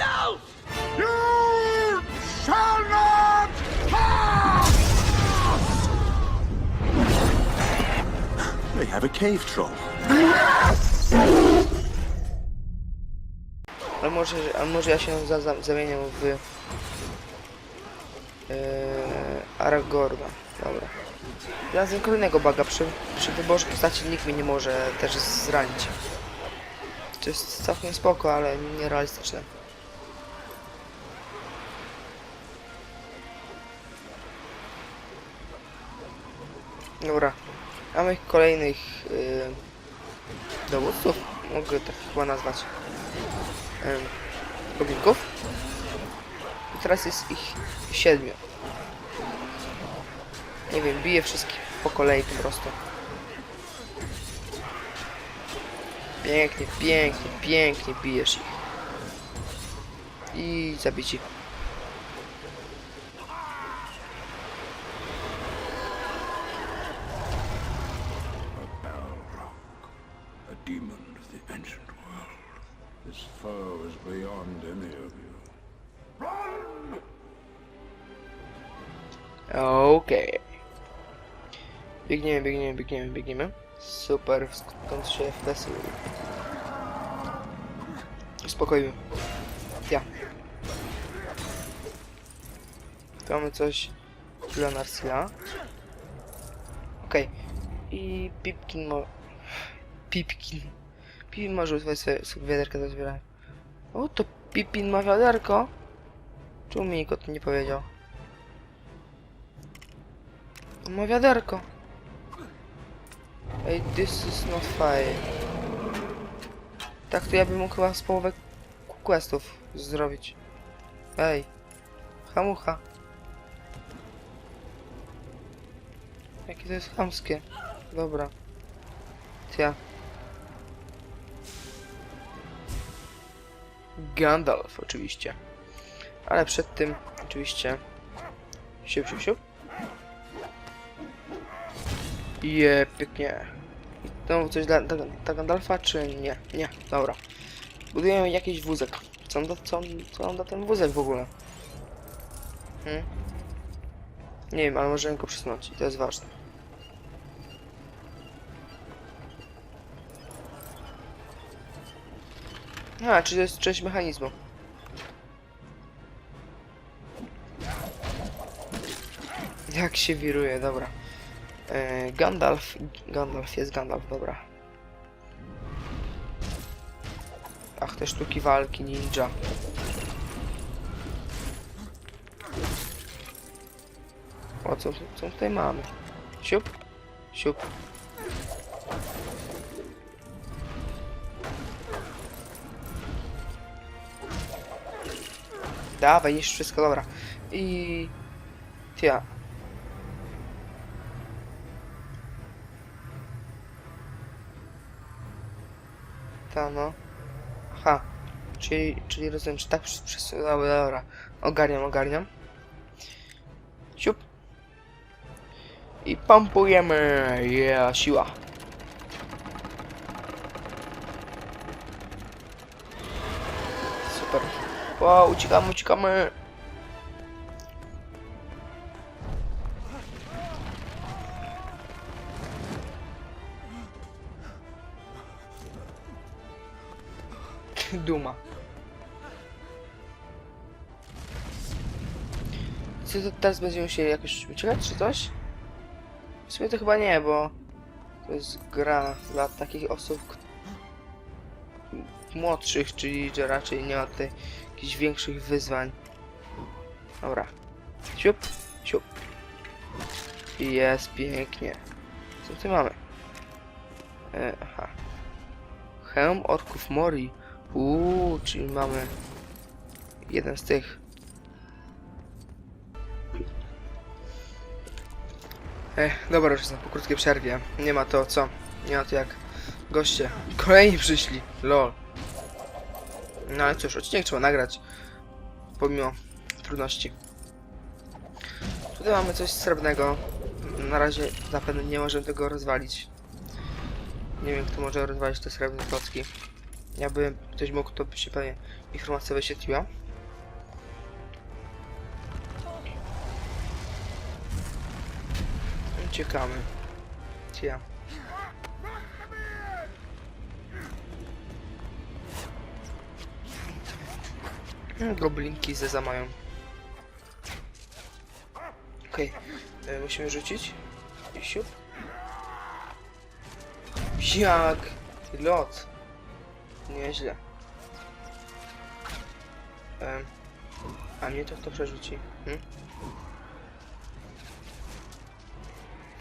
Gandalf! You shall not pass! They have a cave troll. A może, a może ja się za, za, zamienię w... Yy, Aragorna. Dobra. Znalazłem kolejnego baga. Przy, przy wyborze postaci nikt mnie nie może też zranić. To jest całkiem spoko, ale nierealistyczne. Dobra. Mamy kolejnych yy, dowódców. Mogę tak chyba nazwać. Yy. I teraz jest ich siedmiu. Nie wiem, biję wszystkich po kolei po prostu. Pięknie, pięknie, pięknie bijesz ich. I zabici. Beyond any of you. Run! Okej. Biegniemy, biegniemy, biegniemy, biegniemy. Super, skąd się wtesuł. Spokojnie. Ja. Tu mamy coś dla Narsila. Okej. I Pipkin ma... Pipkin. Pipin może swoje wiaderka do zbierania. O, to Pipin ma wiaderko? Czemu mi nikt o tym nie powiedział? On ma wiaderko. Ej, this is not fair. Tak to ja bym mógł chyba z połowę questów zrobić. Ej. Hamucha. Jakie to jest chamskie. Dobra. Tia. Gandalf oczywiście. Ale przed tym oczywiście... Siup, siup, siup. Je, pięknie. Znowu coś dla, dla, dla Gandalfa, czy nie? Nie, dobra. Budujemy jakiś wózek. Co on da, co on, co on da ten wózek w ogóle? Hmm? Nie wiem, ale możemy go przesunąć i to jest ważne. A, czy to jest część mechanizmu. Jak się wiruje, dobra. E, Gandalf. Gandalf jest Gandalf, dobra. Ach, te sztuki walki ninja. O, co, co tutaj mamy? Siup, siup. Dawaj, niszcz wszystko, dobra. I... Tia, Ta no. Aha. Czyli, czyli rozumiem, czy tak przez dobra. Ogarniam, ogarniam. Siup. I pompujemy. Yeah, siła. Super. Wow, uciekamy, uciekamy. Duma. Co to teraz będziemy się jakoś uciekać czy coś? W sumie to chyba nie, bo to jest gra dla takich osób młodszych, czyli że raczej nie ma tutaj jakichś większych wyzwań. Dobra. Siup, siup. I jest pięknie. Co tu mamy? E, aha. Hełm orków Mori. Uuu, czyli mamy jeden z tych. Ech, dobra, już jestem po krótkiej przerwie. Nie ma to co. Nie ma to jak goście. Kolejni przyszli. Lol. No ale cóż, odcinek trzeba nagrać. Pomimo trudności. Tutaj mamy coś srebrnego. Na razie zapewne nie możemy tego rozwalić. Nie wiem, kto może rozwalić te srebrne klocki. Jakby ktoś mógł, to by się pewnie informacja wyświetliła. Uciekamy. Cia. Goblinki ze zamają. Okej, e, musimy rzucić. I siup. Jak? Lot. Nieźle. Em, a mnie to kto przerzuci? Hm?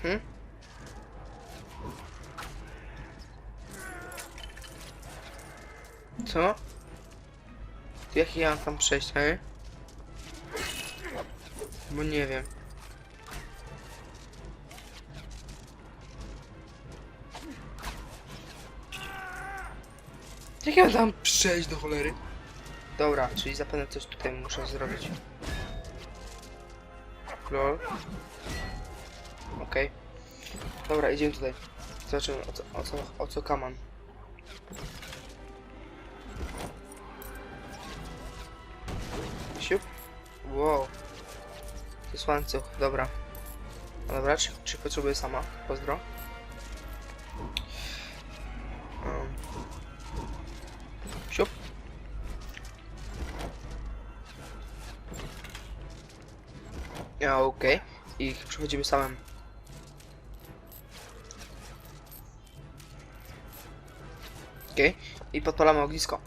Hm? Co? Jak ja tam przejść, he? Bo nie wiem. Jak ja tam przejść do cholery? Dobra, czyli zapewne coś tutaj muszę zrobić. Lol. Okej. Dobra, idziemy tutaj. Zobaczymy o co, o co, o co kaman. Wow. To jest łańcuch, dobra. No Dobra, czy, czy potrzebuję sama? Pozdro. Um. Ja, okej. I przechodzimy samym. Okej. I podpalamy ognisko.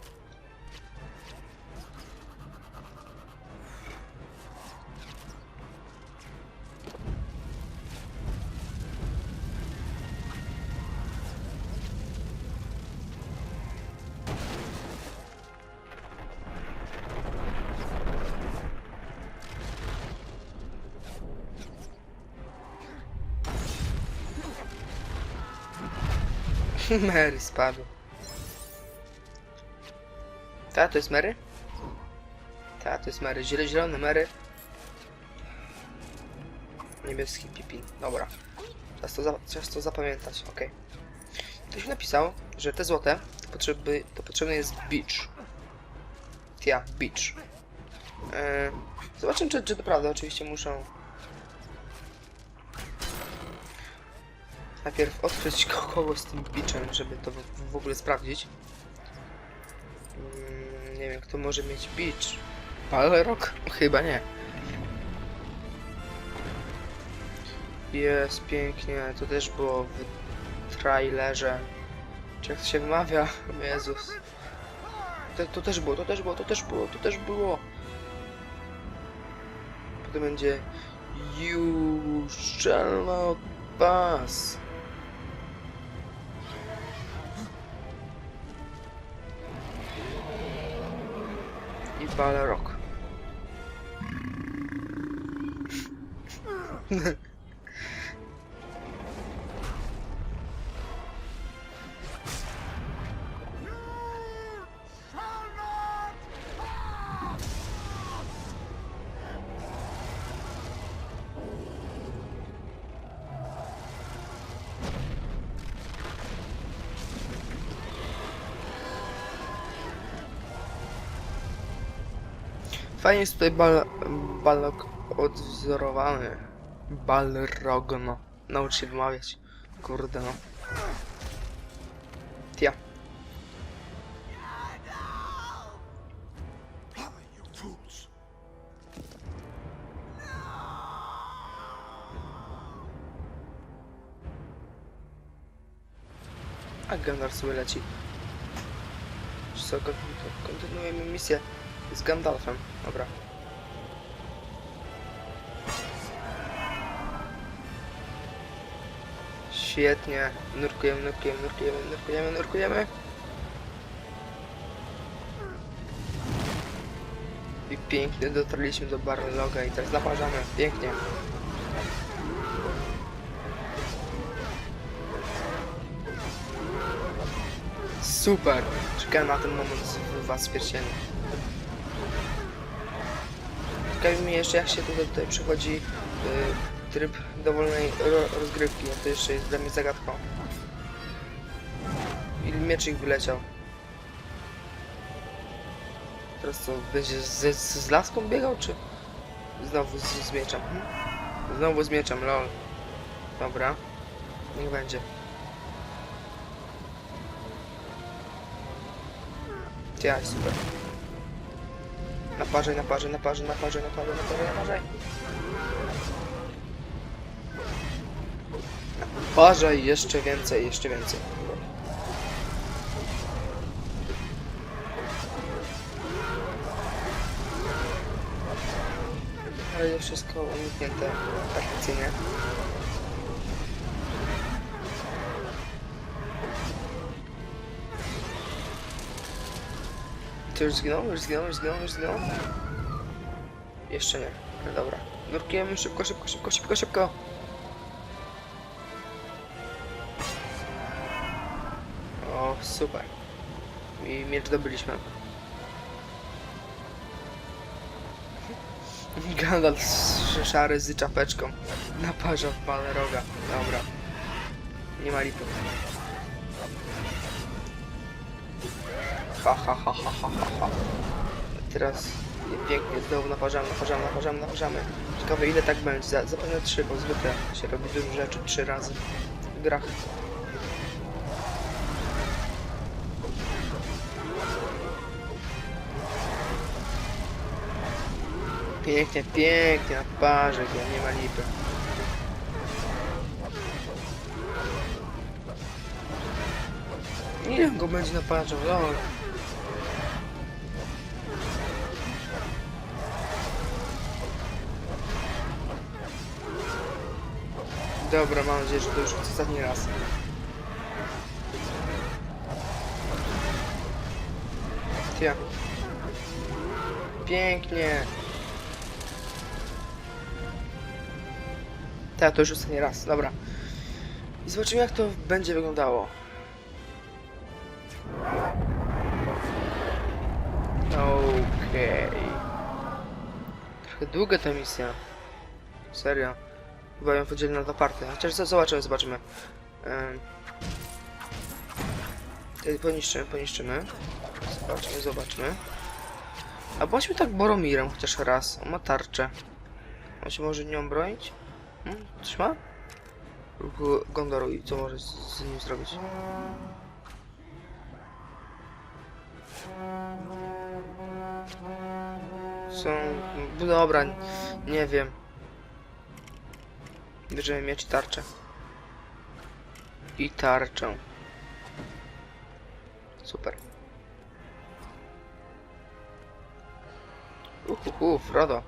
Mary spadł. Ta, to jest Mary? Ta, to jest Mary. Źle, zielony Mary. Niebieski Pipin. Dobra. Czas to, za, czas to zapamiętać, okej. Ktoś napisał, że te złote potrzeby, to potrzebny jest beach. Ja, beach. Zobaczymy, czy, czy to prawda. Oczywiście muszę najpierw odkryć kogoś z tym biczem, żeby to w, w ogóle sprawdzić. Mm, nie wiem, kto może mieć bicz. Balrog? Chyba nie. Jest pięknie, to też było w trailerze. Czy jak to się wymawia? Jezus. To, to też było, to też było, to też było, to też było. Potem będzie You shall not pass. I Balrog. Fajnie jest tutaj bal, balog odwzorowany. Balrogno. Naucz się wymawiać. Kurde no. Tia. A Gandalf sobie leci. Co, kontynu- kontynuujemy misję z Gandalfem. Dobra. Świetnie. Nurkujemy, nurkujemy, nurkujemy, nurkujemy, nurkujemy. I pięknie dotarliśmy do Barloga i teraz zaparzamy. Pięknie. Super! Czekałem na ten moment w was pierścieniu. Ciekawi mnie jeszcze jak się tutaj, tutaj przechodzi y, tryb dowolnej ro, rozgrywki, a to jeszcze jest dla mnie zagadką. Ile mieczyk wyleciał? Teraz co, będzie z, z, z laską biegał, czy znowu z, z mieczem? Hmm? Znowu z mieczem, lol. Dobra. Niech będzie. Ja, super. Naparzaj, naparzaj, naparzaj, naparzaj, naparzaj, naparzaj, naparzaj. Naparzaj jeszcze więcej, jeszcze więcej. Ale wszystko uniknięte perfekcyjnie. Ty już zginął? Już zginął? Już zginął? Już zginął? Jeszcze nie. No dobra. Nurkiem, szybko, szybko, szybko, szybko, szybko. O, super. I miecz dobyliśmy. Gandalf sz- szary z czapeczką. Naparza w Balroga. Dobra. Nie ma lipy. Ha ha ha ha ha ha ha. Teraz pięknie znowu naparzamy, naparzamy, naparzamy, naparzamy. Ciekawe ile tak będzie. Za- Zapewne trzy, bo zwykle się robi dużo rzeczy trzy razy w grach. Pięknie, pięknie, na parze, nie ma lipy. Ile go będzie naparzał, lol. Dobra, mam nadzieję, że to już ostatni raz. Tia. Pięknie. Tak, to już ostatni raz, dobra. I zobaczymy jak to będzie wyglądało. Okej. Trochę długa ta misja. Serio. Chyba ją podzielę na dwa party. Chociaż zobaczymy, zobaczymy. Tutaj poniszczymy, poniszczymy. Zobaczmy, zobaczmy. A bądźmy tak Boromirem chociaż raz. On ma tarczę. On się może nią bronić? Hmm? Coś ma? Gondoru i co może z, z nim zrobić? Są... no Dobra, nie wiem. Bierzemy miecz i tarczę. I tarczę. Super. Uhuhu, Frodo.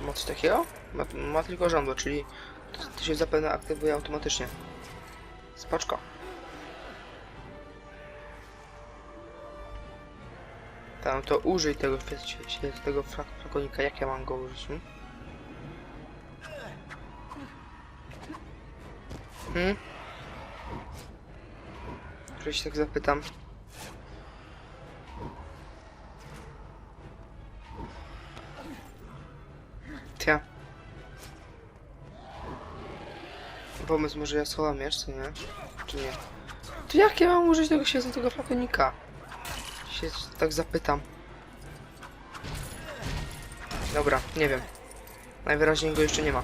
Ma coś takiego? Ma, ma tylko żądło, czyli to, to się zapewne aktywuje automatycznie. Spoczko. Tam to użyj tego tego frak frakonika. Jak ja mam go użyć? Hmm? Hmm? Się tak zapytam. Tia. Pomysł, może ja schowam miecz, nie? Czy nie? To jak ja mam użyć tego świecącego flakonika? Się tak zapytam. Dobra, nie wiem. Najwyraźniej go jeszcze nie ma.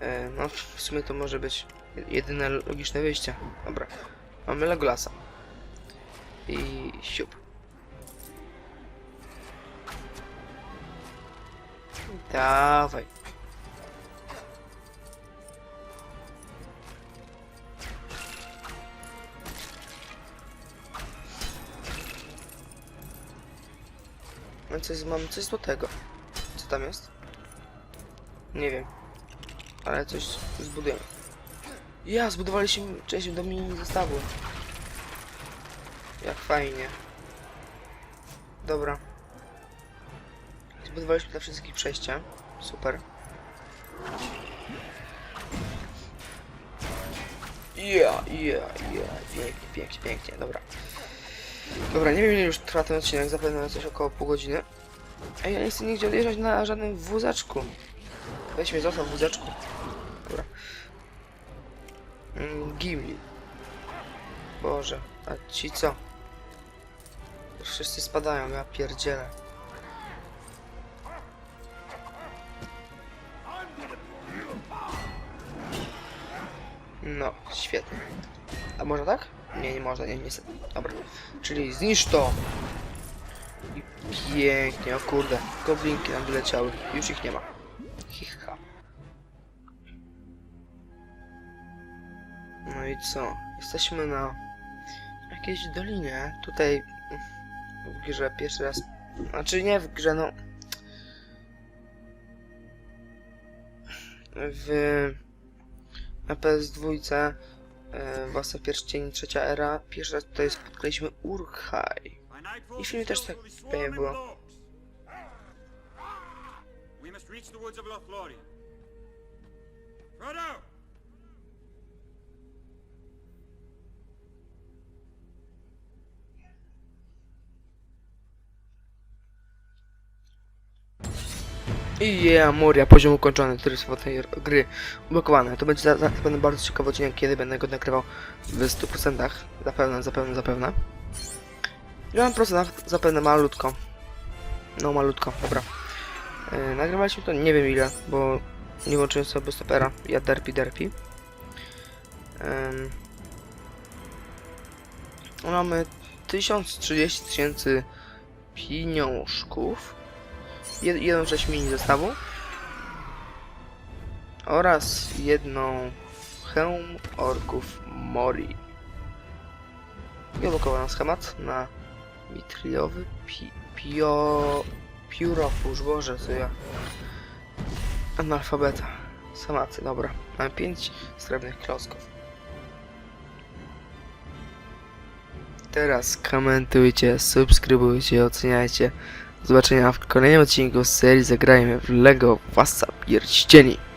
E, no, w sumie to może być jedyne logiczne wyjście. Dobra. Mamy Legolasa. I siup. Dawaj. Mamy coś, mamy coś złotego. Co tam jest? Nie wiem. Ale coś zbudujemy. Ja, zbudowaliśmy część do mini zestawu. Jak fajnie. Dobra. Zbudowaliśmy dla wszystkich przejścia. Super. Ja, ja, ja. Pięknie, pięknie, pięknie. Dobra. Dobra, nie wiem ile już trwa ten odcinek, zapewne coś około pół godziny. Ej, ja nie chcę nigdzie odjeżdżać na żadnym wózeczku. Weź mnie zostaw wózeczku. Mm, Gimli. Boże, a ci co? Wszyscy spadają, ja pierdzielę. No, świetnie. A można tak? Nie, nie można, nie, niestety. Dobra. Czyli zniszcz to! I pięknie, o kurde. Goblinki nam wyleciały. Już ich nie ma. Hicha. Co? Jesteśmy na jakiejś dolinie. Tutaj w grze pierwszy raz. Znaczy nie w grze, no. W na PS2 e, Władca Pierścieni trzecia era. Pierwszy raz tutaj spotkaliśmy Urkhaj. I w filmie też tak pewnie było. Frodo! I yeah, Moria, poziom ukończony, trybstwo tej gry ublokowane. To będzie za, za, zapewne bardzo ciekawy odcinek, kiedy będę go nagrywał w 100%. Zapewne, zapewne, zapewne. Ile mam procent? Zapewne malutko. No malutko, dobra. Yy, nagrywaliśmy to nie wiem ile, bo nie włączyłem sobie stopera. Ja derpi derpi. Ym. mamy 1030 tysięcy pieniążków. Jed jedną rzecz mini zestawu. Oraz jedną hełm orków Mori. I odblokowałem schemat na mitriowy pi pio pióropusz. Boże, co ja... Analfabeta. Samacy, dobra. Mamy 5 srebrnych klocków. Teraz komentujcie, subskrybujcie, oceniajcie. Do zobaczenia w kolejnym odcinku z serii Zagrajmy w LEGO Władca Pierścieni.